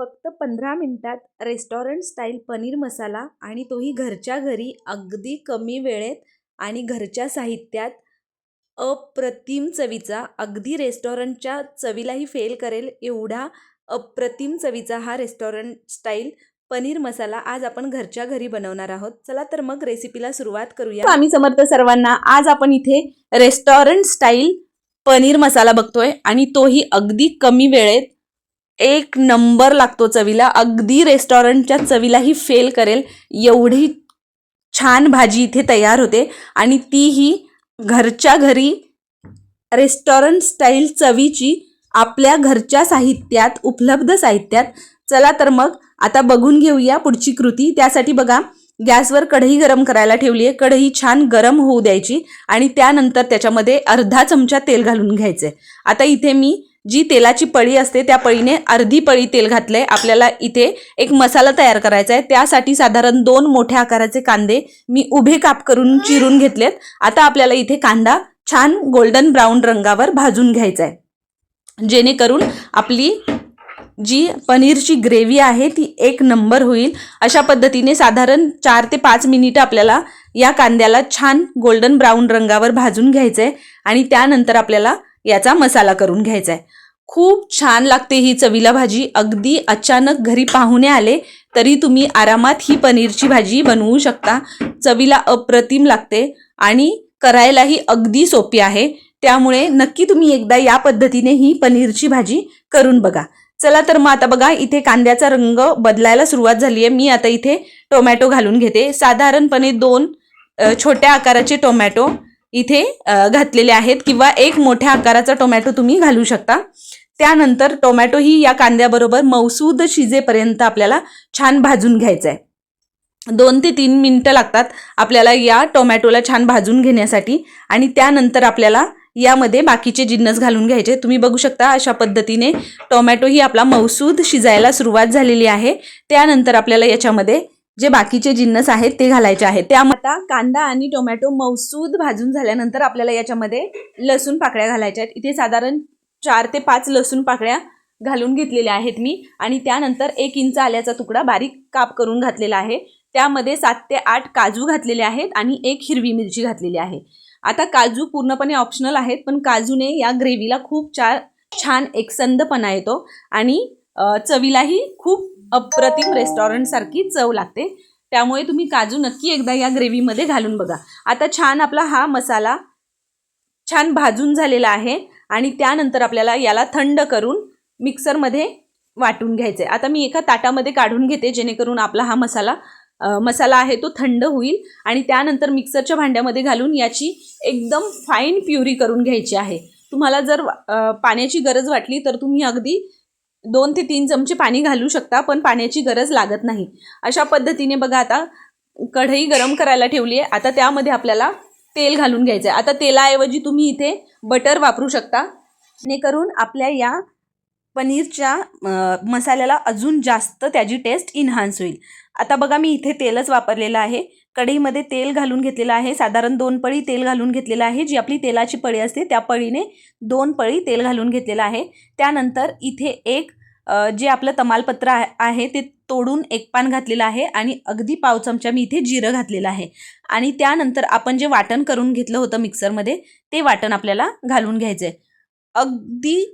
फक्त पंधरा मिनटात रेस्टॉरंट स्टाईल पनीर मसाला आणि तोही घरच्या घरी अगदी कमी वेळेत आणि घरच्या साहित्यात अप्रतिम चवीचा अगदी रेस्टॉरंटच्या चवीलाही फेल करेल एवढा अप्रतिम चवीचा हा रेस्टॉरंट स्टाईल पनीर मसाला आज आपण घरच्या घरी बनवणार आहोत. चला तर मग रेसिपीला सुरुवात करूया. आम्ही समर्थ सर्वांना आज आपण इथे रेस्टॉरंट स्टाईल पनीर मसाला बघतोय आणि तोही अगदी कमी वेळेत एक नंबर लागतो चवीला. अगदी रेस्टॉरंटच्या चवीलाही फेल करेल. एवढी छान भाजी इथे तयार होते. आणि तीही घरच्या घरी रेस्टॉरंट स्टाईल चवीची आपल्या घरच्या साहित्यात उपलब्ध साहित्यात. चला तर मग आता बघून घेऊया पुढची कृती. त्यासाठी बघा गॅसवर कढई गरम करायला ठेवली आहे. कढई छान गरम होऊ द्यायची आणि त्यानंतर त्याच्यामध्ये अर्धा चमचा तेल घालून घ्यायचे आता इथे मी जी तेलाची पळी असते त्या पळीने अर्धी पळी तेल घातलंय. आपल्याला इथे एक मसाला तयार करायचा आहे. त्यासाठी साधारण दोन मोठ्या आकाराचे कांदे मी उभे काप करून चिरून घेतलेत. आता आपल्याला इथे कांदा छान गोल्डन ब्राऊन रंगावर भाजून घ्यायचा आहे. जेणेकरून आपली जी पनीरची ग्रेव्ही आहे ती एक नंबर होईल. अशा पद्धतीने साधारण चार ते पाच मिनिटं आपल्याला या कांद्याला छान गोल्डन ब्राऊन रंगावर भाजून घ्यायचं आहे आणि त्यानंतर आपल्याला याचा मसाला करून घ्यायचा आहे खूप छान लागते ही चवीला भाजी. अगदी अचानक घरी पाहुणे आले तरी तुम्ही आरामात ही पनीरची भाजी बनवू शकता. चवीला अप्रतिम लागते आणि करायलाही अगदी सोपी आहे. त्यामुळे नक्की तुम्ही एकदा या पद्धतीने ही पनीरची भाजी करून बघा. चला तर मग आता बघा इथे कांद्याचा रंग बदलायला सुरुवात झाली आहे मी आता इथे टोमॅटो घालून घेते. साधारणपणे दोन छोट्या आकाराचे टोमॅटो. इथे घातलेले आहेत किंवा एक मोठ्या आकाराचा टोमॅटो तुम्ही घालू शकता. त्यानंतर टोमॅटो ही या कांद्याबरोबर मौसूद शिजेपर्यंत आपल्याला छान भाजून घ्यायचं आहे दोन ते तीन मिनटं लागतात आपल्याला या टोमॅटोला छान भाजून घेण्यासाठी आणि त्यानंतर आपल्याला यामध्ये बाकीचे जिन्नस घालून घ्यायचे. तुम्ही बघू शकता अशा पद्धतीने टोमॅटो ही आपला मौसूद शिजायला सुरुवात झालेली आहे. त्यानंतर आपल्याला याच्यामध्ये जे बाकीचे जिन्नस आहेत ते घालायचे आहेत. त्या आता कांदा आणि टोमॅटो मौसूद भाजून झाल्यानंतर आपल्याला याच्यामध्ये लसूण पाकळ्या घालायच्या आहेत. इथे साधारण चार ते पाच लसूण पाकळ्या घालून घेतलेल्या आहेत मी. आणि त्यानंतर एक इंच आल्याचा तुकडा बारीक काप करून घातलेला आहे. त्यामध्ये सात ते आठ काजू घातलेले आहेत आणि एक हिरवी मिरची घातलेली आहे. आता काजू पूर्णपणे ऑप्शनल आहेत पण काजूने या ग्रेव्हीला खूप चार छान एकसंदपणा येतो. आणि चवीलाही खूप अप्रतिम रेस्टॉरंटसारखी चव लागते. त्यामुळे तुम्ही काजू नक्की एकदा या ग्रेव्हीमध्ये घालून बघा. आता छान आपला हा मसाला छान भाजून झालेला आहे आणि त्यानंतर आपल्याला याला थंड करून मिक्सरमध्ये वाटून घ्यायचं आहे आता मी एका ताटामध्ये काढून घेते जेणेकरून आपला हा मसाला मसाला आहे तो थंड होईल आणि त्यानंतर मिक्सरच्या भांड्यामध्ये घालून याची एकदम फाईन प्युरी करून घ्यायची आहे. तुम्हाला जर पाण्याची गरज वाटली तर तुम्ही अगदी दोन ते तीन चमचे पाणी घालू शकता पण पाण्याची गरज लागत नाही. अशा पद्धतीने बघा आता कढई गरम करायला ठेवली आहे. आता त्यामध्ये आपल्याला तेल घालून घ्यायचं आहे. आता तेलाऐवजी तुम्ही इथे बटर वापरू शकता. जेणेकरून आपल्या या पनीरच्या मसाल्याला अजून जास्त त्याची टेस्ट इन्हान्स होईल. आता बघा मी इथे तेलच वापरलेलं आहे. कढईमध्ये तेल घालून घेतलेलं आहे. साधारण दोन पळी तेल घालून घेतलेलं आहे. जी आपली तेलाची पळी असते त्या पळीने दोन पळी तेल घालून घेतलेलं आहे. त्यानंतर इथे एक जे आपलं तमालपत्र आहे ते तोडून एक पान घातलेलं आहे आणि अगदी पाव चमचा मी इथे जिरं घातलेलं आहे. आणि त्यानंतर आपण जे वाटण करून घेतलं होतं मिक्सरमध्ये ते वाटण आपल्याला घालून घ्यायचं आहे अगदी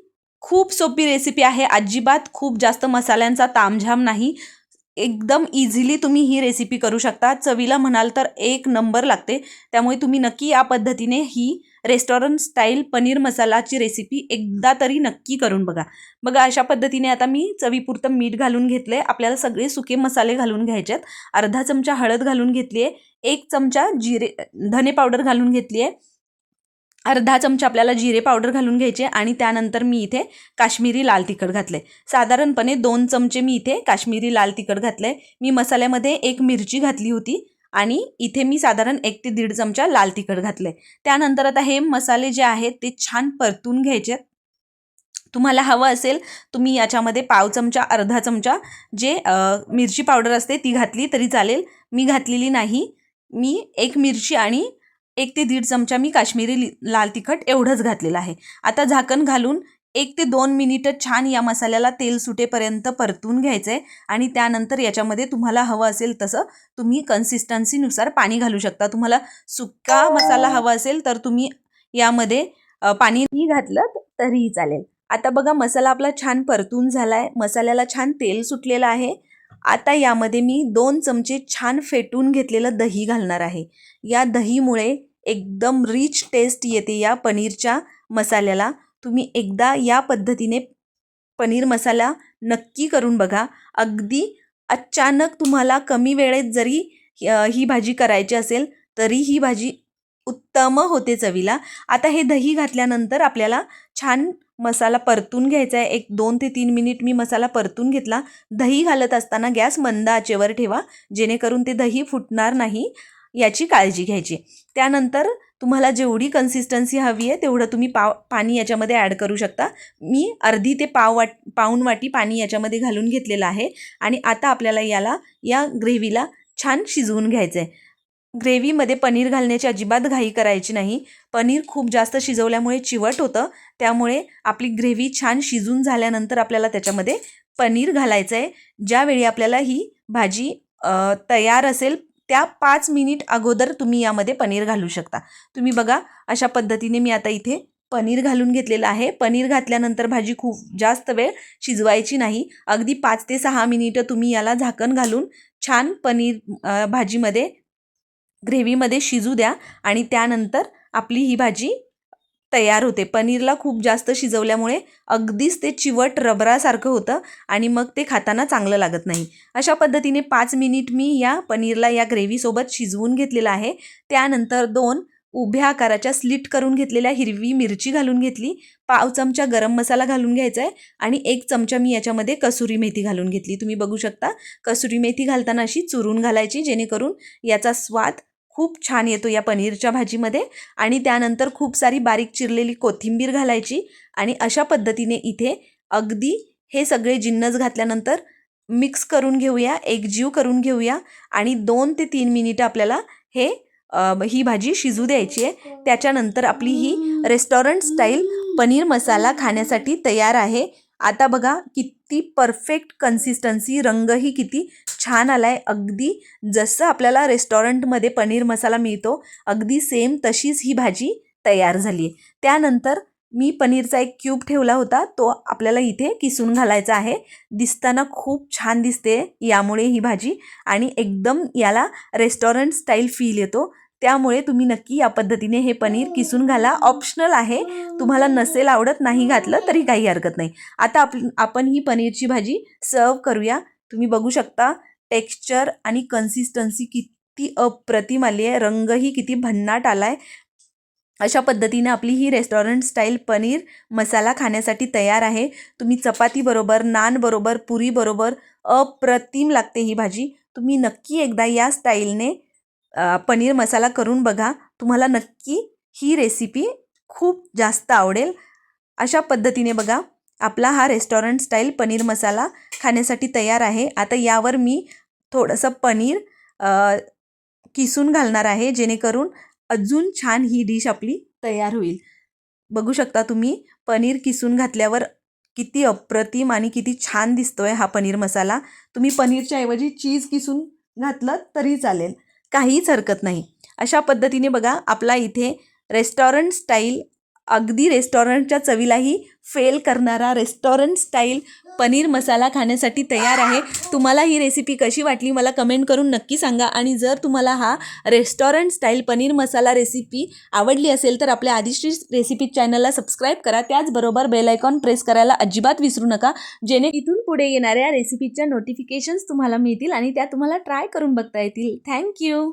खूप सोपी रेसिपी आहे. अजिबात खूप जास्त मसाल्यांचा तामझाम नाही. एकदम इझिली तुम्ही ही रेसिपी करू शकता. चवीला म्हणाल तर एक नंबर लागते. त्यामुळे तुम्ही नक्की या पद्धतीने ही रेस्टॉरंट स्टाईल पनीर मसालाची रेसिपी एकदा तरी नक्की करून बघा. बघा अशा पद्धतीने आता मी चवीपुरतं मीठ घालून घेतले आपल्याला सगळे सुके मसाले घालून घ्यायचे आहेत अर्धा चमचा हळद घालून घेतली आहे एक चमचा जिरे धने पावडर घालून घेतली आहे अर्धा चमचा आपल्याला जिरे पावडर घालून घ्यायचे आणि त्यानंतर मी इथे काश्मीरी लाल तिखट घातले साधारणपणे दोन चमचे मी इथे काश्मीरी लाल तिखट घातले मी मसाल्यामध्ये एक मिरची घातली होती आणि इथे मी साधारण एक ते दीड चमचा लाल तिखट घातले त्यानंतर आता हे मसाले जे आहेत ते छान परतून घ्यायचे. तुम्हाला हवं असेल तुम्ही याच्यामध्ये पाव चमचा अर्धा चमचा जे मिरची पावडर असते ती घातली तरी चालेल. मी घातलेली नाही. मी एक मिरची आणि एक ते दीड चमचा मी काश्मीरी लाल तिखट एवढंच घातलेलं आहे. आता झाकण घालून एक ते दोन मिनिटं छान या मसाल्याला तेल सुटेपर्यंत परतून घ्यायचं आहे आणि त्यानंतर याच्यामध्ये तुम्हाला हवं असेल तसं तुम्ही कन्सिस्टन्सीनुसार पाणी घालू शकता. तुम्हाला सुक्का मसाला हवा असेल तर तुम्ही यामध्ये पाणीही घातलं तरीही चालेल. आता बघा मसाला आपला छान परतून झाला आहे मसाल्याला छान तेल सुटलेलं आहे. आता यामध्ये मी दोन चमचे छान फेटून घेतलेलं दही घालणार आहे. या दहीमुळे एकदम रिच टेस्ट येते या पनीरच्या मसाल्याला. तुम्ही एकदा या पद्धतीने पनीर मसाला नक्की करून बघा. अगदी अचानक तुम्हाला कमी वेळेत जरी ही भाजी करायची असेल तरी ही भाजी उत्तम होते चवीला. आता हे दही घातल्यानंतर आपल्याला छान मसाला परतून घ्यायचा आहे. एक दोन ते तीन मिनिट मी मसाला परतून घेतला. दही घालत असताना गॅस मंद आचेवर ठेवा. जेणेकरून ते दही फुटणार नाही याची काळजी घ्यायची. त्यानंतर तुम्हाला जेवढी कन्सिस्टन्सी हवी आहे तेवढं तुम्ही पाव पाणी याच्यामध्ये ॲड करू शकता. मी अर्धी ते पाव वाट पाऊण वाटी पाणी याच्यामध्ये घालून घेतलेलं आहे. आणि आता आपल्याला याला या ग्रेव्हीला छान शिजवून घ्यायचं आहे ग्रेव्हीमध्ये पनीर घालण्याची अजिबात घाई करायची नाही. पनीर खूप जास्त शिजवल्यामुळे चिवट होतं. त्यामुळे आपली ग्रेव्ही छान शिजून झाल्यानंतर आपल्याला त्याच्यामध्ये पनीर घालायचं आहे ज्यावेळी आपल्याला ही भाजी तयार असेल त्या पाच मिनिट अगोदर तुम्ही यामध्ये पनीर घालू शकता. तुम्ही बघा अशा पद्धतीने मी आता इथे पनीर घालून घेतलेलं आहे. पनीर घातल्यानंतर भाजी खूप जास्त वेळ शिजवायची नाही. अगदी पाच ते सहा मिनिटं तुम्ही याला झाकण घालून छान पनीर भाजीमध्ये ग्रेव्हीमध्ये शिजू द्या आणि त्यानंतर आपली ही भाजी तयार होते. पनीरला खूप जास्त शिजवल्यामुळे अगदीच ते चिवट रबरासारखं होतं आणि मग ते खाताना चांगलं लागत नाही. अशा पद्धतीने पाच मिनिट मी या पनीरला या ग्रेव्हीसोबत शिजवून घेतलेलं आहे. त्यानंतर दोन उभ्या आकाराच्या स्लिट करून घेतलेल्या हिरवी मिरची घालून घेतली. पाव चमचा गरम मसाला घालून घ्यायचा आहे आणि एक चमचा मी याच्यामध्ये कसुरी मेथी घालून घेतली. तुम्ही बघू शकता कसुरी मेथी घालताना अशी चुरून घालायची जेणेकरून याचा स्वाद खूप छान येतो या पनीरच्या भाजीमध्ये. आणि त्यानंतर खूप सारी बारीक चिरलेली कोथिंबीर घालायची आणि अशा पद्धतीने इथे अगदी हे सगळे जिन्नस घातल्यानंतर मिक्स करून घेऊया एकजीव करून घेऊया आणि दोन ते तीन मिनिटं आपल्याला हे ही भाजी शिजू द्यायची आहे. त्याच्यानंतर आपली ही रेस्टॉरंट स्टाईल पनीर मसाला खाण्यासाठी तयार आहे. आता बघा किती परफेक्ट कन्सिस्टन्सी रंगही किती छान आला आहे अगदी जसं आपल्याला रेस्टॉरंटमध्ये पनीर मसाला मिळतो अगदी सेम तशीच ही भाजी तयार झाली आहे त्यानंतर मी पनीरचा एक क्यूब ठेवला होता. तो आपल्याला इथे किसून घालायचा आहे. दिसताना खूप छान दिसते यामुळे ही भाजी आणि एकदम याला रेस्टॉरंट स्टाईल फील येतो. त्यामुळे तुम्ही नक्की या पद्धतीने हे पनीर किसून घाला. ऑप्शनल आहे. तुम्हाला नसेल आवडत नाही घातलं तरी काही हरकत नाही. आता आप आपण ही पनीरची भाजी सर्व करूया. तुम्ही बघू शकता टेक्स्चर आणि कन्सिस्टन्सी किती अप्रतिम आली आहे रंगही किती भन्नाट आला आहे अशा पद्धतीने आपली ही रेस्टॉरंट स्टाईल पनीर मसाला खाण्यासाठी तयार आहे. तुम्ही चपातीबरोबर नानबरोबर पुरीबरोबर अप्रतिम लागते ही भाजी. तुम्ही नक्की एकदा या स्टाईलने पनीर मसाला करून बघा. तुम्हाला नक्की ही रेसिपी खूप जास्त आवडेल. अशा पद्धतीने बघा आपला हा रेस्टॉरंट स्टाईल पनीर मसाला खाण्यासाठी तयार आहे. आता यावर मी थोडंसं पनीर किसून घालणार आहे जेणेकरून अजून छान ही डिश आपली तयार होईल. बघू शकता तुम्ही पनीर किसून घातल्यावर किती अप्रतिम आणि किती छान दिसतोय हा पनीर मसाला. तुम्ही पनीरच्या ऐवजी चीज किसून घातलं तरी चालेल. काहीच हरकत नाही. अशा पद्धतीने बघा आपला इथे रेस्टॉरंट स्टाईल अगदी रेस्टॉरंटच्या चवीलाही फेल करणारा रेस्टॉरंट स्टाईल पनीर मसाला खाण्यासाठी तयार आहे. तुम्हाला ही रेसिपी कशी वाटली मला कमेंट करून नक्की सांगा. आणि जर तुम्हाला हा restaurant style paneer masala recipe आवडली असेल तर आपल्या आदिश्री रेसिपी चॅनलला सबस्क्राईब करा. त्याचबरोबर बेल आयकॉन प्रेस करायला अजिबात विसरू नका. जेणे इथून पुढे येणाऱ्या रेसिपीच्या नोटिफिकेशन्स तुम्हाला मिळतील आणि त्या तुम्हाला ट्राय करून बघता येतील. थँक्यू